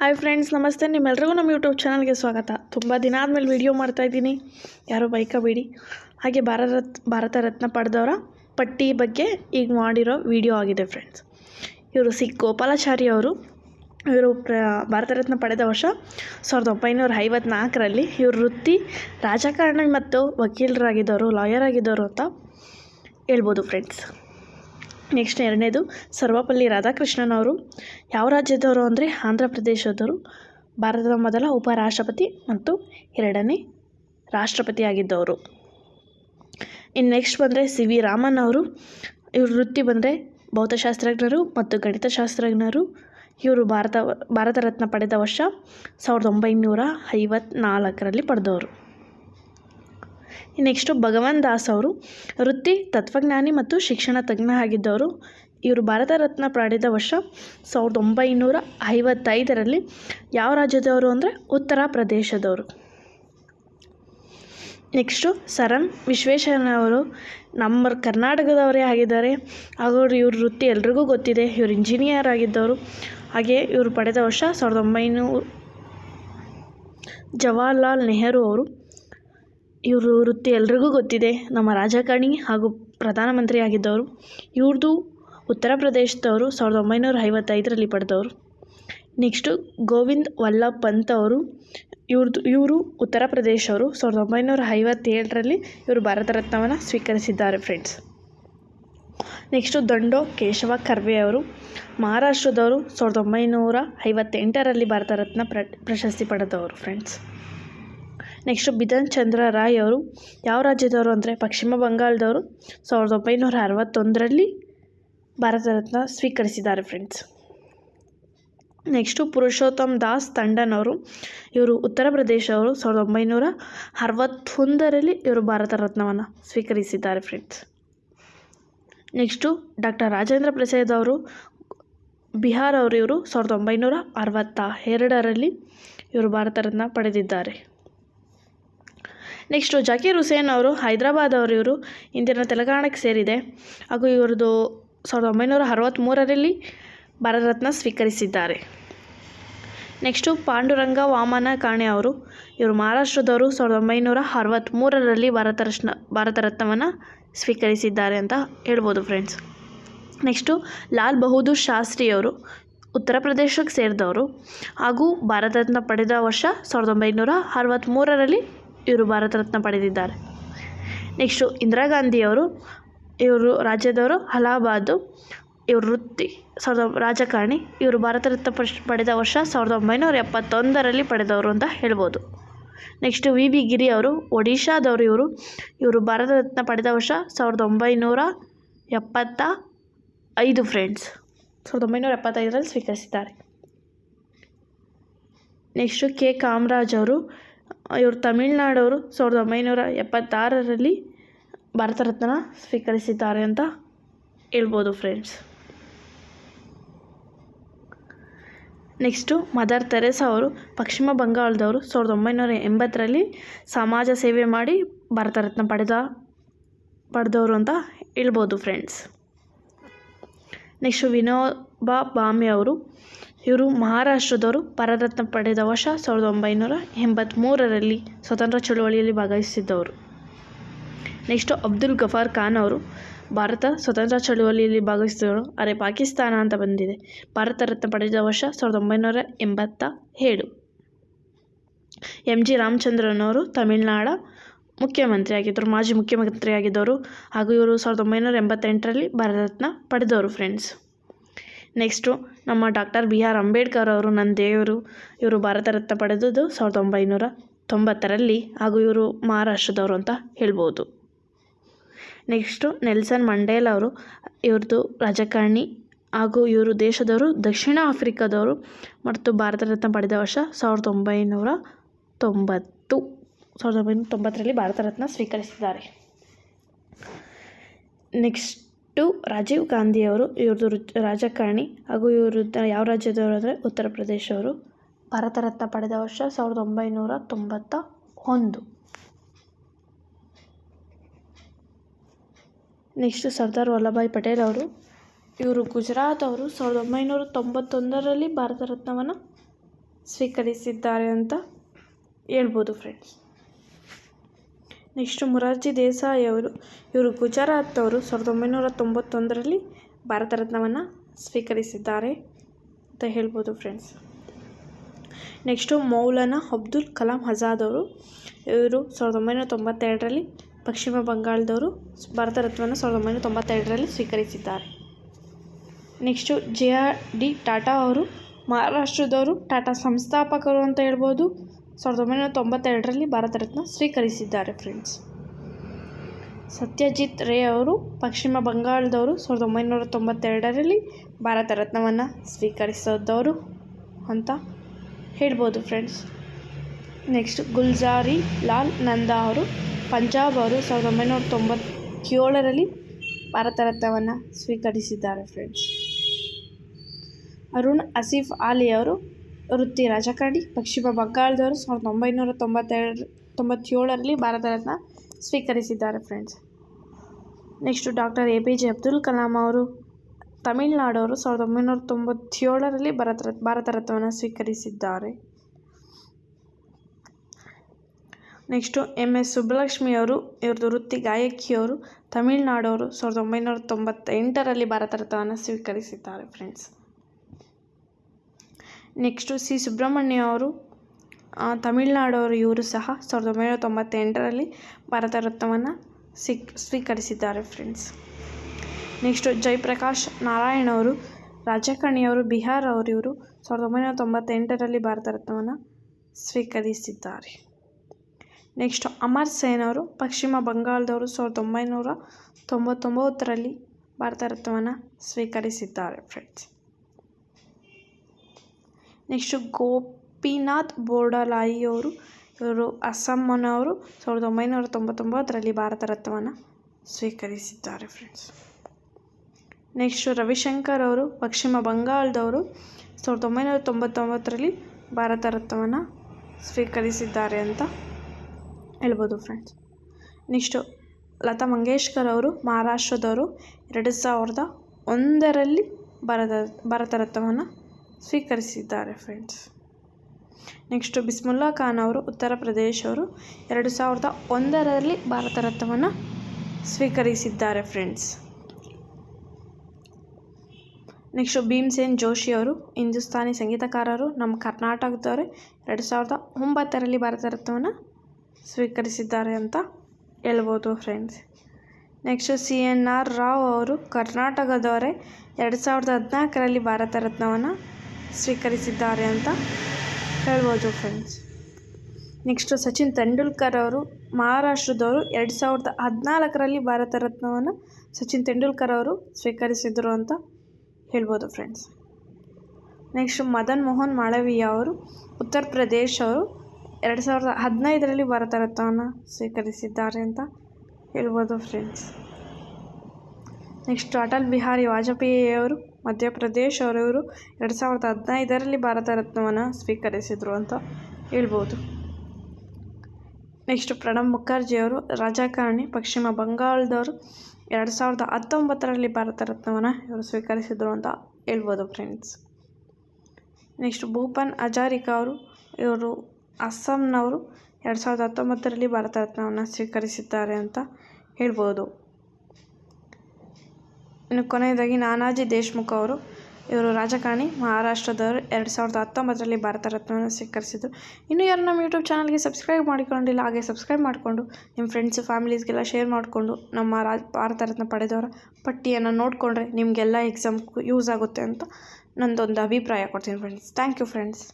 Hi friends ನಮಸ್ತೆ. ನಿಮ್ಮೆಲ್ಲರಿಗೂ ನಮ್ಮ ಯೂಟ್ಯೂಬ್ ಚಾನಲ್ಗೆ ಸ್ವಾಗತ. ತುಂಬ ದಿನ ಆದಮೇಲೆ ವೀಡಿಯೋ ಮಾಡ್ತಾಯಿದ್ದೀನಿ ಯಾರೋ ಬೈಕಬೇಡಿ. ಹಾಗೆ ಭಾರತ ರತ್, ಭಾರತ ರತ್ನ ಪಡೆದವರ ಪಟ್ಟಿ ಬಗ್ಗೆ ಈಗ ಮಾಡಿರೋ ವಿಡಿಯೋ ಆಗಿದೆ ಫ್ರೆಂಡ್ಸ್ ಇವರು ಸಿ ಗೋಪಾಲಾಚಾರಿ ಅವರು. ಇವರು ಪ್ರ, ಭಾರತ ರತ್ನ ಪಡೆದ ವರ್ಷ ಸಾವಿರದ ಒಂಬೈನೂರ ಐವತ್ನಾಲ್ಕರಲ್ಲಿ ಇವರು ವೃತ್ತಿ ರಾಜಕಾರಣಿ ಮತ್ತು ವಕೀಲರಾಗಿದ್ದವರು ಲಾಯರ್ ಆಗಿದ್ದವರು ಅಂತ ಹೇಳ್ಬೋದು ಫ್ರೆಂಡ್ಸ್ ನೆಕ್ಸ್ಟ್ ಎರಡನೇದು ಸರ್ವಪಲ್ಲಿ ರಾಧಾಕೃಷ್ಣನ್ ಅವರು ಯಾವ ರಾಜ್ಯದವರು ಅಂದರೆ ಆಂಧ್ರ ಪ್ರದೇಶದವರು. ಭಾರತದ ಮೊದಲ ಉಪರಾಷ್ಟ್ರಪತಿ ಮತ್ತು ಎರಡನೇ ರಾಷ್ಟ್ರಪತಿಯಾಗಿದ್ದವರು. ಇನ್ನು ನೆಕ್ಸ್ಟ್ ಬಂದರೆ ಸಿ ವಿ ರಾಮನ್ ಅವರು ಇವರು ವೃತ್ತಿ ಬಂದರೆ ಭೌತಶಾಸ್ತ್ರಜ್ಞರು ಮತ್ತು ಗಣಿತಶಾಸ್ತ್ರಜ್ಞರು. ಇವರು ಭಾರತ ಭಾರತ ರತ್ನ ಪಡೆದ ವರ್ಷ ಸಾವಿರದ ಒಂಬೈನೂರ ಐವತ್ನಾಲ್ಕರಲ್ಲಿ ಪಡೆದವರು. ನೆಕ್ಸ್ಟು ಭಗವಾನ್ ದಾಸ್ ಅವರು ವೃತ್ತಿ, ತತ್ವಜ್ಞಾನಿ ಮತ್ತು ಶಿಕ್ಷಣ ತಜ್ಞ ಆಗಿದ್ದವರು. ಇವರು ಭಾರತ ರತ್ನ ಪಡೆದ ವರ್ಷ ಸಾವಿರದ ಒಂಬೈನೂರ ಐವತ್ತೈದರಲ್ಲಿ ಯಾವ ರಾಜ್ಯದವರು ಅಂದರೆ ಉತ್ತರ ಪ್ರದೇಶದವರು. ನೆಕ್ಸ್ಟು ಸರ್ ಎಂ ವಿಶ್ವೇಶ್ವರಯ್ಯನವರು ನಮ್ಮ ಕರ್ನಾಟಕದವರೇ ಆಗಿದ್ದಾರೆ. ಹಾಗೂ ಇವ್ರ ವೃತ್ತಿ ಎಲ್ರಿಗೂ ಗೊತ್ತಿದೆ. ಇವರು ಇಂಜಿನಿಯರ್ ಆಗಿದ್ದವರು. ಹಾಗೆ ಇವರು ಪಡೆದ ವರ್ಷ ಸಾವಿರದ ಒಂಬೈನೂರು ಜವಾಹರ್ಲಾಲ್ ನೆಹರು ಅವರು. ಇವರು ವೃತ್ತಿ ಎಲ್ರಿಗೂ ಗೊತ್ತಿದೆ. ನಮ್ಮ ರಾಜಕಾರಣಿ ಹಾಗೂ ಪ್ರಧಾನಮಂತ್ರಿ ಆಗಿದ್ದವರು ಇವ್ರದ್ದು ಉತ್ತರ ಪ್ರದೇಶದವರು ಸಾವಿರದ ಒಂಬೈನೂರ ಐವತ್ತೈದರಲ್ಲಿ ಪಡೆದವರು. ನೆಕ್ಸ್ಟು ಗೋವಿಂದ್ ವಲ್ಲಭ್ ಪಂತ್ ಅವರು. ಇವ್ರದ್ದು ಇವರು ಉತ್ತರ ಪ್ರದೇಶವರು ಸಾವಿರದ ಒಂಬೈನೂರ ಐವತ್ತೇಳರಲ್ಲಿ ಇವರು ಭಾರತ ರತ್ನವನ್ನು ಸ್ವೀಕರಿಸಿದ್ದಾರೆ ಫ್ರೆಂಡ್ಸ್ ನೆಕ್ಸ್ಟು ದಂಡೋ ಕೇಶವ ಕರ್ವೆ ಅವರು. ಮಹಾರಾಷ್ಟ್ರದವರು ಸಾವಿರದ ಒಂಬೈನೂರ ಐವತ್ತೆಂಟರಲ್ಲಿ ಭಾರತ ರತ್ನ ಪ್ರ, ಪ್ರಶಸ್ತಿ ಪಡೆದವರು ಫ್ರೆಂಡ್ಸ್ ನೆಕ್ಸ್ಟು ಬಿಧನ್ ಚಂದ್ರ ರಾಯ್ ಅವರು, ಯಾವ ರಾಜ್ಯದವರು ಅಂದರೆ ಪಶ್ಚಿಮ ಬಂಗಾಳದವರು, ಸಾವಿರದ ಒಂಬೈನೂರ ಅರವತ್ತೊಂದರಲ್ಲಿ ಭಾರತ ರತ್ನ ಸ್ವೀಕರಿಸಿದ್ದಾರೆ ಫ್ರೆಂಡ್ಸ್ ನೆಕ್ಸ್ಟು ಪುರುಷೋತ್ತಮ್ ದಾಸ್ ತಂಡನ್ ಅವರು, ಇವರು ಉತ್ತರ ಪ್ರದೇಶವರು ಸಾವಿರದ ಒಂಬೈನೂರ ಅರವತ್ತೊಂದರಲ್ಲಿ ಇವರು ಭಾರತ ರತ್ನವನ್ನು ಸ್ವೀಕರಿಸಿದ್ದಾರೆ friends next doctor Rajendra Prasad ಅವರು, ಬಿಹಾರ್ ಅವರು ಇವರು ಸಾವಿರದ ಒಂಬೈನೂರ ಅರವತ್ತ ಎರಡರಲ್ಲಿ ಇವರು ಭಾರತ ರತ್ನ ಪಡೆದಿದ್ದಾರೆ. ನೆಕ್ಸ್ಟು ಜಕೀರ್ ಹುಸೇನ್ ಅವರು, ಹೈದರಾಬಾದ್ ಅವರು ಇವರು, ಇಂದಿನ ತೆಲಂಗಾಣಕ್ಕೆ ಸೇರಿದೆ. ಹಾಗೂ ಇವರದು ಸಾವಿರದ ಒಂಬೈನೂರ ಅರವತ್ತ್ಮೂರರಲ್ಲಿ ಭಾರತರತ್ನ ಸ್ವೀಕರಿಸಿದ್ದಾರೆ. ನೆಕ್ಸ್ಟು ಪಾಂಡುರಂಗ ವಾಮನ ಕಾಣೆ ಅವರು, ಇವರು ಮಹಾರಾಷ್ಟ್ರದವರು ಸಾವಿರದ ಒಂಬೈನೂರ ಅರವತ್ತ್ಮೂರರಲ್ಲಿ ಭಾರತ ರತ್ನ ಭಾರತ ಸ್ವೀಕರಿಸಿದ್ದಾರೆ ಅಂತ ಹೇಳ್ಬೋದು ಫ್ರೆಂಡ್ಸ್ ನೆಕ್ಸ್ಟು ಲಾಲ್ ಬಹದ್ದೂರ್ ಶಾಸ್ತ್ರಿ ಅವರು, ಉತ್ತರ ಪ್ರದೇಶಕ್ಕೆ ಸೇರಿದವರು. ಹಾಗೂ ಭಾರತ ರತ್ನ ಪಡೆದ ವರ್ಷ ಸಾವಿರದ ಒಂಬೈನೂರ ಅರವತ್ತ್ಮೂರರಲ್ಲಿ ಇವರು ಭಾರತ ರತ್ನ ಪಡೆದಿದ್ದಾರೆ. ನೆಕ್ಸ್ಟು ಇಂದಿರಾ ಗಾಂಧಿಯವರು, ಇವರು ರಾಜ್ಯದವರು ಅಲಹಾಬಾದು, ಇವ್ರ ವೃತ್ತಿ, ಸಾವಿರದ ರಾಜಕಾರಣಿ, ಇವರು ಭಾರತ ರತ್ನ ಪಡೆದ ವರ್ಷ ಸಾವಿರದ ಒಂಬೈನೂರ ಎಪ್ಪತ್ತೊಂದರಲ್ಲಿ ಪಡೆದವರು ಅಂತ ಹೇಳ್ಬೋದು. ನೆಕ್ಸ್ಟು ವಿ ಬಿ ಗಿರಿ ಅವರು, ಒಡಿಶಾದವರು ಇವರು ಇವರು ಭಾರತ ರತ್ನ ಪಡೆದ ವರ್ಷ ಸಾವಿರದ ಒಂಬೈನೂರ ಎಪ್ಪತ್ತ ಐದು ಫ್ರೆಂಡ್ಸ್ ಸಾವಿರದ ಒಂಬೈನೂರ ಎಪ್ಪತ್ತೈದರಲ್ಲಿ ಸ್ವೀಕರಿಸಿದ್ದಾರೆ. ನೆಕ್ಸ್ಟು ಕೆ ಕಾಮರಾಜ್ ಅವರು ಇವರು ತಮಿಳ್ನಾಡವರು ಸಾವಿರದ ಒಂಬೈನೂರ ಎಪ್ಪತ್ತಾರರಲ್ಲಿ ಭಾರತ ರತ್ನ ಸ್ವೀಕರಿಸಿದ್ದಾರೆ ಅಂತ ಹೇಳ್ಬೋದು ಫ್ರೆಂಡ್ಸ್ ನೆಕ್ಸ್ಟು ಮದರ್ ತೆರೆಸಾ ಅವರು ಪಶ್ಚಿಮ ಬಂಗಾಳದವರು ಸಾವಿರದ ಒಂಬೈನೂರ ಎಂಬತ್ತರಲ್ಲಿ ಸಮಾಜ ಸೇವೆ ಮಾಡಿ ಭಾರತ ರತ್ನ ಪಡೆದ, ಪಡೆದವರು ಅಂತ ಹೇಳ್ಬೋದು ಫ್ರೆಂಡ್ಸ್ ನೆಕ್ಸ್ಟು ವಿನೋಬಾ ಬಾಮಿ ಅವರು ಇವರು ಮಹಾರಾಷ್ಟ್ರದವರು, ಭಾರತರತ್ನ ಪಡೆದ ವರ್ಷ ಸಾವಿರದ ಒಂಬೈನೂರ ಎಂಬತ್ತ್ಮೂರರಲ್ಲಿ ಸ್ವತಂತ್ರ ಚಳುವಳಿಯಲ್ಲಿ ಭಾಗವಹಿಸಿದ್ದವರು. ನೆಕ್ಸ್ಟು ಅಬ್ದುಲ್ ಗಫಾರ್ ಖಾನ್ ಅವರು, ಭಾರತ ಸ್ವತಂತ್ರ ಚಳುವಳಿಯಲ್ಲಿ ಭಾಗವಹಿಸಿದವರು ಅರೆ, ಪಾಕಿಸ್ತಾನ ಅಂತ ಬಂದಿದೆ. ಭಾರತ ರತ್ನ ಪಡೆದ ವರ್ಷ ಸಾವಿರದ ಒಂಬೈನೂರ ಎಂಬತ್ತ ಏಳು. ಎಂ ಜಿ ರಾಮಚಂದ್ರನವರು ತಮಿಳುನಾಡ ಮುಖ್ಯಮಂತ್ರಿ ಆಗಿದ್ದರು ಮಾಜಿ ಮುಖ್ಯಮಂತ್ರಿಯಾಗಿದ್ದವರು. ಹಾಗೂ ಇವರು ಸಾವಿರದ ಒಂಬೈನೂರ ಎಂಬತ್ತೆಂಟರಲ್ಲಿ ಭಾರತರತ್ನ ಪಡೆದವರು ಫ್ರೆಂಡ್ಸ್ ನೆಕ್ಸ್ಟು ನಮ್ಮ ಡಾಕ್ಟರ್ ಬಿ ಆರ್ ಅಂಬೇಡ್ಕರ್ ಅವರು ನನ್ನ ದೇವರು, ಇವರು ಭಾರತ ರತ್ನ ಪಡೆದದ್ದು ಸಾವಿರದ ಒಂಬೈನೂರ ತೊಂಬತ್ತರಲ್ಲಿ ಹಾಗೂ ಇವರು ಮಹಾರಾಷ್ಟ್ರದವರು ಅಂತ ಹೇಳ್ಬೋದು. ನೆಕ್ಸ್ಟು ನೆಲ್ಸನ್ ಮಂಡೇಲ್ ಅವರು ಇವ್ರದ್ದು ರಾಜಕಾರಣಿ ಹಾಗೂ ಇವರು ದೇಶದವರು, ದಕ್ಷಿಣ ಆಫ್ರಿಕಾದವರು ಮತ್ತು ಭಾರತ ರತ್ನ ಪಡೆದ ವರ್ಷ ಸಾವಿರದ ಒಂಬೈನೂರ ತೊಂಬತ್ತು, ಸಾವಿರದ ಒಂಬೈನೂರ ತೊಂಬತ್ತರಲ್ಲಿ ಭಾರತ ರತ್ನ ಸ್ವೀಕರಿಸಿದ್ದಾರೆ. ನೆಕ್ಸ್ಟು ರಾಜೀವ್ ಗಾಂಧಿಯವರು ಇವ್ರದ್ದು ರಾಜಕಾರಣಿ ಹಾಗೂ ಇವರು ಯಾವ ರಾಜ್ಯದವರು ಅಂದರೆ ಉತ್ತರ ಪ್ರದೇಶವರು ಭಾರತ ರತ್ನ ಪಡೆದ ವರ್ಷ ಸಾವಿರದ ಒಂಬೈನೂರ ತೊಂಬತ್ತ ಒಂದು. ನೆಕ್ಸ್ಟು ಸರ್ದಾರ್ ವಲ್ಲಭಾಯ್ ಪಟೇಲ್ ಅವರು. ಇವರು ಗುಜರಾತ್ ಅವರು ಸಾವಿರದ ಒಂಬೈನೂರ ತೊಂಬತ್ತೊಂದರಲ್ಲಿ ಭಾರತ ರತ್ನವನ್ನು ಸ್ವೀಕರಿಸಿದ್ದಾರೆ ಅಂತ ಹೇಳ್ಬೋದು ಫ್ರೆಂಡ್ಸ್ ನೆಕ್ಸ್ಟು ಮೊರಾರ್ಜಿ ದೇಸಾಯಿ ಅವರು, ಇವರು ಗುಜರಾತ್ ಅವರು ಸಾವಿರದ ಒಂಬೈನೂರ ತೊಂಬತ್ತೊಂದರಲ್ಲಿ ಭಾರತ ರತ್ನವನ್ನು ಸ್ವೀಕರಿಸಿದ್ದಾರೆ ಅಂತ ಹೇಳ್ಬೋದು ಫ್ರೆಂಡ್ಸ್ ನೆಕ್ಸ್ಟು ಮೌಲಾನಾ ಅಬ್ದುಲ್ ಕಲಾಂ ಆಜಾದ್ ಅವರು, ಇವರು ಸಾವಿರದ ಒಂಬೈನೂರ ತೊಂಬತ್ತೆರಡರಲ್ಲಿ ಪಶ್ಚಿಮ ಬಂಗಾಳದವರು ಭಾರತ ರತ್ನವನ್ನು ಸಾವಿರದ ಒಂಬೈನೂರ ತೊಂಬತ್ತೆರಡರಲ್ಲಿ ಸ್ವೀಕರಿಸಿದ್ದಾರೆ. Next J R D Tata ಅವರು, ಮಹಾರಾಷ್ಟ್ರದವರು ಟಾಟಾ ಸಂಸ್ಥಾಪಕರು ಅಂತ ಹೇಳ್ಬೋದು. ಸಾವಿರದ ಒಂಬೈನೂರ ತೊಂಬತ್ತೆರಡರಲ್ಲಿ ಭಾರತ ರತ್ನ ಸ್ವೀಕರಿಸಿದ್ದಾರೆ ಫ್ರೆಂಡ್ಸ್. ಸತ್ಯಜಿತ್ ರೇ ಅವರು ಪಶ್ಚಿಮ ಬಂಗಾಳದವರು ಸಾವಿರದ ಒಂಬೈನೂರ ತೊಂಬತ್ತೆರಡರಲ್ಲಿ ಭಾರತ ರತ್ನವನ್ನು ಸ್ವೀಕರಿಸಿದವರು ಅಂತ ಹೇಳ್ಬೋದು ಫ್ರೆಂಡ್ಸ್. ನೆಕ್ಸ್ಟ್ ಗುಲ್ಜಾರಿ ಲಾಲ್ ನಂದಾ ಅವರು ಪಂಜಾಬ್ ಅವರು ಸಾವಿರದ ಒಂಬೈನೂರ ತೊಂಬತ್ತೇಳರಲ್ಲಿ ಭಾರತ ರತ್ನವನ್ನು ಸ್ವೀಕರಿಸಿದ್ದಾರೆ ಫ್ರೆಂಡ್ಸ್. ಅರುಣ್ ಅಸೀಫ್ ಆಲಿ ಅವರು ವೃತ್ತಿ ರಾಜಕಾರಣಿ ಪಶ್ಚಿಮ ಬಂಗಾಳದವರು ಸಾವಿರದ ಒಂಬೈನೂರ ತೊಂಬತ್ತೆರಡು, ತೊಂಬತ್ತೇಳರಲ್ಲಿ ಭಾರತ ರತ್ನ ಸ್ವೀಕರಿಸಿದ್ದಾರೆ friends next doctor A P J Abdul Kalam ಅವರು, ತಮಿಳುನಾಡವರು ಸಾವಿರದ ಒಂಬೈನೂರ ತೊಂಬತ್ತೇಳರಲ್ಲಿ ಭಾರತ ರತ್ ಭಾರತ ರತ್ನವನ್ನು ಸ್ವೀಕರಿಸಿದ್ದಾರೆ. ನೆಕ್ಸ್ಟು ಎಂ ಎಸ್ ಸುಬ್ಬಲಕ್ಷ್ಮಿ ಅವರು, ಇವ್ರದ್ದು ವೃತ್ತಿ ಗಾಯಕಿಯವರು ತಮಿಳುನಾಡವರು ಸಾವಿರದ ಒಂಬೈನೂರ ತೊಂಬತ್ತೆಂಟರಲ್ಲಿ ಭಾರತ ರತ್ನವನ್ನು ಸ್ವೀಕರಿಸಿದ್ದಾರೆ ಫ್ರೆಂಡ್ಸ್ ನೆಕ್ಸ್ಟು ಸಿ. ಸುಬ್ರಹ್ಮಣ್ಯ ಅವರು ತಮಿಳುನಾಡವರು ಇವರು ಸಹ ಸಾವಿರದ ಒಂಬೈನೂರ ತೊಂಬತ್ತೆಂಟರಲ್ಲಿ ಭಾರತ ರತ್ನವನ್ನು ಸಿಕ್, ಸ್ವೀಕರಿಸಿದ್ದಾರೆ ಫ್ರೆಂಡ್ಸ್ ನೆಕ್ಸ್ಟು ಜಯಪ್ರಕಾಶ್ ನಾರಾಯಣ್ ಅವರು ರಾಜಕಾರಣಿಯವರು ಬಿಹಾರ್ ಅವರು ಇವರು ಸಾವಿರದ ಒಂಬೈನೂರ ತೊಂಬತ್ತೆಂಟರಲ್ಲಿ ಭಾರತ ರತ್ನವನ್ನು ಸ್ವೀಕರಿಸಿದ್ದಾರೆ. ನೆಕ್ಸ್ಟ್ ಅಮರ್ ಸೇನ್ ಅವರು, ಪಶ್ಚಿಮ ಬಂಗಾಳದವರು ಸಾವಿರದ ಒಂಬೈನೂರ ತೊಂಬತ್ತೊಂಬತ್ತರಲ್ಲಿ ಭಾರತ ರತ್ನವನ್ನು ಸ್ವೀಕರಿಸಿದ್ದಾರೆ ಫ್ರೆಂಡ್ಸ್ ನೆಕ್ಸ್ಟು ಗೋಪಿನಾಥ್ ಬೋರ್ಡಲಾಯಿ ಅವರು ಇವರು ಅಸ್ಸಾಂನವರು. ಸಾವಿರದ ಒಂಬೈನೂರ ತೊಂಬತ್ತೊಂಬತ್ತರಲ್ಲಿ ಭಾರತ ರತ್ನವನ್ನು ಸ್ವೀಕರಿಸಿದ್ದಾರೆ ಫ್ರೆಂಡ್ಸ್ ನೆಕ್ಸ್ಟು ರವಿಶಂಕರ್ ಅವರು, ಪಶ್ಚಿಮ ಬಂಗಾಳದವರು. ಸಾವಿರದ ಒಂಬೈನೂರ ತೊಂಬತ್ತೊಂಬತ್ತರಲ್ಲಿ ಭಾರತ ರತ್ನವನ್ನು ಸ್ವೀಕರಿಸಿದ್ದಾರೆ ಅಂತ ಹೇಳ್ಬೋದು ಫ್ರೆಂಡ್ಸ್ ನೆಕ್ಸ್ಟು ಲತಾ ಮಂಗೇಶ್ಕರ್ ಅವರು, ಮಹಾರಾಷ್ಟ್ರದವರು. ಎರಡು ಸಾವಿರದ ಒಂದರಲ್ಲಿ ಭಾರತ ಭಾರತ ರತ್ನವನ್ನು ಸ್ವೀಕರಿಸಿದ್ದಾರೆ ಫ್ರೆಂಡ್ಸ್ ನೆಕ್ಸ್ಟು ಬಿಸ್ಮುಲ್ಲಾ ಖಾನ್ ಅವರು ಉತ್ತರ ಪ್ರದೇಶವರು ಎರಡು ಸಾವಿರದ ಒಂದರಲ್ಲಿ ಭಾರತ ರತ್ನವನ್ನು ಸ್ವೀಕರಿಸಿದ್ದಾರೆ ಫ್ರೆಂಡ್ಸ್ ನೆಕ್ಸ್ಟು ಭೀಮ್ಸೇನ್ ಜೋಶಿ ಅವರು ಹಿಂದೂಸ್ತಾನಿ ಸಂಗೀತಕಾರರು, ನಮ್ಮ ಕರ್ನಾಟಕದವರೇ ಎರಡು ಸಾವಿರದ ಒಂಬತ್ತರಲ್ಲಿ ಭಾರತ ರತ್ನವನ್ನು ಸ್ವೀಕರಿಸಿದ್ದಾರೆ ಅಂತ ಹೇಳ್ಬೋದು friends next C N R Rao ಅವರು ಕರ್ನಾಟಕದವರೇ ಎರಡು ಸಾವಿರದ ಹದಿನಾಲ್ಕರಲ್ಲಿ ಭಾರತ ರತ್ನವನ್ನು ಸ್ವೀಕರಿಸಿದ್ದಾರೆ ಅಂತ ಹೇಳ್ಬೋದು ಫ್ರೆಂಡ್ಸ್ ನೆಕ್ಸ್ಟು ಸಚಿನ್ ತೆಂಡೂಲ್ಕರ್ ಅವರು, ಮಹಾರಾಷ್ಟ್ರದವರು ಎರಡು ಸಾವಿರದ ಹದಿನಾಲ್ಕರಲ್ಲಿ ಭಾರತ ರತ್ನವನ್ನು ಸಚಿನ್ ತೆಂಡೂಲ್ಕರ್ ಅವರು ಸ್ವೀಕರಿಸಿದರು ಅಂತ ಹೇಳ್ಬೋದು ಫ್ರೆಂಡ್ಸ್ ನೆಕ್ಸ್ಟ್ ಮದನ್ ಮೋಹನ್ ಮಾಳವೀಯ ಅವರು, ಉತ್ತರ ಪ್ರದೇಶ್ ಅವರು ಎರಡು ಸಾವಿರದ ಹದಿನೈದರಲ್ಲಿ ಭಾರತ ರತ್ನವನ್ನು ಸ್ವೀಕರಿಸಿದ್ದಾರೆ ಅಂತ ಹೇಳ್ಬೋದು ಫ್ರೆಂಡ್ಸ್ ನೆಕ್ಸ್ಟ್ ಅಟಲ್ ಬಿಹಾರಿ ವಾಜಪೇಯಿ ಅವರು ಮಧ್ಯಪ್ರದೇಶ್ ಅವರವರು ಎರಡು ಸಾವಿರದ ಹದಿನೈದರಲ್ಲಿ ಭಾರತ ರತ್ನವನ್ನು ಸ್ವೀಕರಿಸಿದರು ಅಂತ ಹೇಳ್ಬೋದು. ನೆಕ್ಸ್ಟ್ ಪ್ರಣಬ್ ಮುಖರ್ಜಿಯವರು ರಾಜಕಾರಣಿ, ಪಶ್ಚಿಮ ಬಂಗಾಳದವರು ಎರಡು ಸಾವಿರದ ಹತ್ತೊಂಬತ್ತರಲ್ಲಿ ಭಾರತ ರತ್ನವನ್ನು ಇವರು ಸ್ವೀಕರಿಸಿದರು ಅಂತ ಹೇಳ್ಬೋದು ಫ್ರೆಂಡ್ಸ್. ನೆಕ್ಸ್ಟ್ ಭೂಪನ್ ಹಜಾರಿಕಾ ಅವರು, ಇವರು ಅಸ್ಸಾಂನವರು ಎರಡು ಸಾವಿರದ ಹತ್ತೊಂಬತ್ತರಲ್ಲಿ ಭಾರತ ರತ್ನವನ್ನು ಸ್ವೀಕರಿಸಿದ್ದಾರೆ ಅಂತ ಹೇಳ್ಬೋದು. ಇನ್ನು ಕೊನೆಯದಾಗಿ ನಾನಾಜಿ ದೇಶ್ಮುಖ್ ಅವರು. ಇವರು ರಾಜಕಾರಣಿ, ಮಹಾರಾಷ್ಟ್ರದವರು ಎರಡು ಸಾವಿರದ ಹತ್ತೊಂಬತ್ತರಲ್ಲಿ ಭಾರತ ರತ್ನವನ್ನು ಸ್ವೀಕರಿಸಿದರು. ಇನ್ನು ಯಾರು ನಮ್ಮ ಯೂಟ್ಯೂಬ್ ಚಾನಲ್ಗೆ ಸಬ್ಸ್ಕ್ರೈಬ್ ಮಾಡಿಕೊಂಡಿಲ್ಲ, ಹಾಗೆ ಸಬ್ಸ್ಕ್ರೈಬ್ ಮಾಡಿಕೊಂಡು ನಿಮ್ಮ ಫ್ರೆಂಡ್ಸು ಫ್ಯಾಮಿಲೀಸ್ಗೆಲ್ಲ ಶೇರ್ ಮಾಡಿಕೊಂಡು ನಮ್ಮ ರಾ, ಭಾರತ ರತ್ನ ಪಡೆದವರ ಪಟ್ಟಿಯನ್ನು ನೋಡಿಕೊಂಡ್ರೆ ನಿಮಗೆಲ್ಲ ಎಕ್ಸಾಮ್ ಯೂಸ್ ಆಗುತ್ತೆ ಅಂತ ನಂದೊಂದು ಅಭಿಪ್ರಾಯ ಕೊಡ್ತೀನಿ ಫ್ರೆಂಡ್ಸ್ ಥ್ಯಾಂಕ್ ಯು ಫ್ರೆಂಡ್ಸ್